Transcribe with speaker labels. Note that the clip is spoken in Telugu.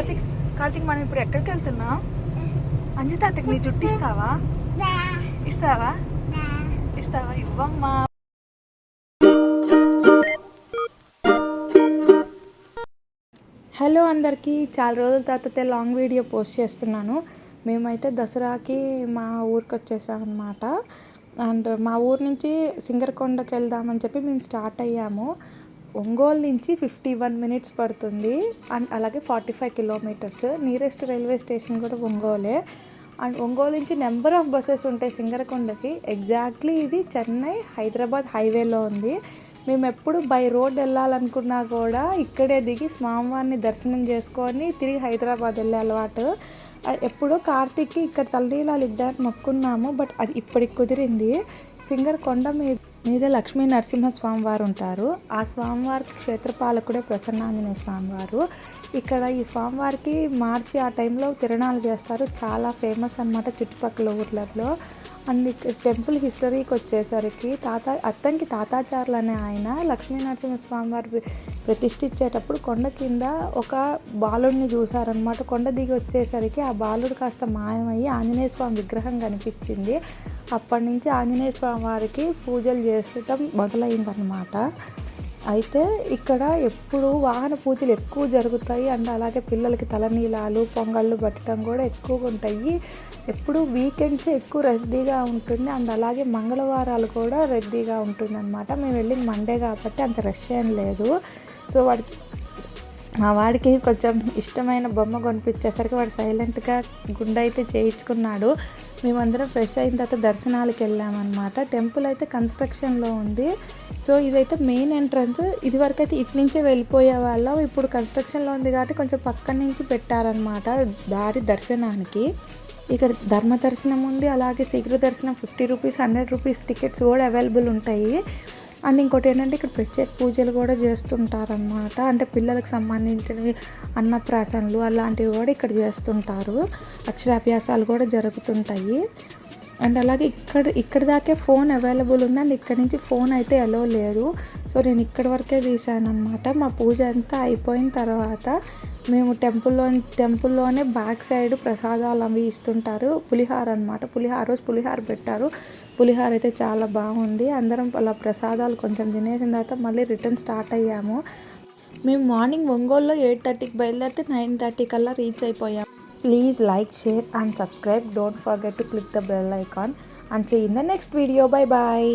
Speaker 1: కార్తిక్ కార్తిక్ మనం ఇప్పుడు ఎక్కడికి వెళ్తున్నాం అంజితాతకి నీ జుట్టు ఇస్తావా? ఇస్తావా? ఇస్తావా? ఇవ్వమ్మా. హలో అందరికీ చాలా రోజుల తర్వాత లాంగ్ వీడియో పోస్ట్ చేస్తున్నాను. మేమైతే దసరాకి మా ఊరికి వచ్చేసామన్నమాట. అండ్ మా ఊరు నుంచి సింగరకొండకి వెళ్దామని చెప్పి మేము స్టార్ట్ అయ్యాము. ఒంగోలు నుంచి ఫిఫ్టీ వన్ మినిట్స్ పడుతుంది. అండ్ అలాగే forty five kilometres. Nearest railway station కూడా ఒంగోలే. అండ్ ఒంగోలు నుంచి నెంబర్ ఆఫ్ బస్సెస్ ఉంటాయి సింగరకొండకి. ఎగ్జాక్ట్లీ ఇది చెన్నై హైదరాబాద్ హైవేలో ఉంది. మేము ఎప్పుడు బై రోడ్ వెళ్ళాలనుకున్నా కూడా ఇక్కడే దిగి స్వామివారిని దర్శనం చేసుకొని తిరిగి హైదరాబాద్ వెళ్ళే అలవాటు. ఎప్పుడో కార్తీక్కి ఇక్కడ తల్లీలాలు ఇద్దరు మొక్కున్నాము బట్ అది ఇప్పటికి కుదిరింది. సింగర్ కొండ మీద మీద లక్ష్మీ నరసింహస్వామి వారు ఉంటారు. ఆ స్వామివారి క్షేత్రపాలకుడే ప్రసన్నాంజనేయ స్వామివారు. ఇక్కడ ఈ స్వామివారికి మార్చి ఆ టైంలో తిరణాలు చేస్తారు. చాలా ఫేమస్ అన్నమాట చుట్టుపక్కల ఊర్లలో. అండ్ టెంపుల్ హిస్టరీకి వచ్చేసరికి తాత అత్తంకి తాతాచారులు అనే ఆయన లక్ష్మీ నరసింహస్వామి వారి ప్రతిష్ఠించేటప్పుడు కొండ కింద ఒక బాలుడిని చూశారనమాట కొండ దిగి వచ్చేసరికి ఆ బాలుడు కాస్త మాయమయ్యి ఆంజనేయ స్వామి విగ్రహం కనిపించింది. అప్పటి నుంచి ఆంజనేయ స్వామి వారికి పూజలు చేసటం మొదలైందనమాట అయితే ఇక్కడ ఎప్పుడు వాహన పూజలు ఎక్కువ జరుగుతాయి. అండ్ అలాగే పిల్లలకి తలనీలాలు పొంగళ్ళు పెట్టడం కూడా ఎక్కువగా ఉంటాయి. ఎప్పుడు వీకెండ్స్ ఎక్కువ రద్దీగా ఉంటుంది. అండ్ అలాగే మంగళవారాలు కూడా రద్దీగా ఉంటుంది అనమాట మేము వెళ్ళింది మండే కాబట్టి అంత రష్ ఏం లేదు. సో వాడికి మా వాడికి కొంచెం ఇష్టమైన బొమ్మ కొనిపించేసరికి వాడు సైలెంట్గా గుండె అయితే చేయించుకున్నాడు. మేమందరం ఫ్రెష్ అయిన తర్వాత దర్శనాలకు వెళ్ళామన్నమాట. టెంపుల్ అయితే కన్స్ట్రక్షన్లో ఉంది. సో ఇదైతే మెయిన్ ఎంట్రన్స్. ఇదివరకు అయితే ఇటు నుంచే వెళ్ళిపోయే వాళ్ళం. ఇప్పుడు కన్స్ట్రక్షన్లో ఉంది కాబట్టి కొంచెం పక్కన నుంచి పెట్టారనమాట దారి దర్శనానికి. ఇక ధర్మ దర్శనం ఉంది. అలాగే శీఘ్ర దర్శనం fifty rupees hundred rupees tickets కూడా అవైలబుల్ ఉంటాయి. అండ్ ఇంకోటి ఏంటంటే ఇక్కడ ప్రత్యేక పూజలు కూడా చేస్తుంటారనమాట అంటే పిల్లలకు సంబంధించినవి అన్నప్రాసనలు అలాంటివి కూడా ఇక్కడ చేస్తుంటారు. అక్షరాభ్యాసాలు కూడా జరుగుతుంటాయి. అండ్ అలాగే ఇక్కడ ఇక్కడ దాకే ఫోన్ అవైలబుల్ ఉంది. అండ్ ఇక్కడ నుంచి ఫోన్ అయితే ఎలో లేదు. సో నేను ఇక్కడ వరకే తీసాను అనమాట మా పూజ అంతా అయిపోయిన తర్వాత మేము టెంపుల్లో టెంపుల్లోనే బ్యాక్ సైడ్ ప్రసాదాలు అవి ఇస్తుంటారు. పులిహార అనమాట పులిహార రోజు పులిహార పెట్టారు. పులిహార అయితే చాలా బాగుంది. అందరం అలా ప్రసాదాలు కొంచెం తినేసిన తర్వాత మళ్ళీ రిటర్న్ స్టార్ట్ అయ్యాము. మేము మార్నింగ్ ఒంగోలులో ఎయిట్ థర్టీకి బయలుదేరితే నైన్ థర్టీ కల్లా రీచ్ అయిపోయాం. Please like share and subscribe. Don't forget to click the bell icon. And see in the next video bye bye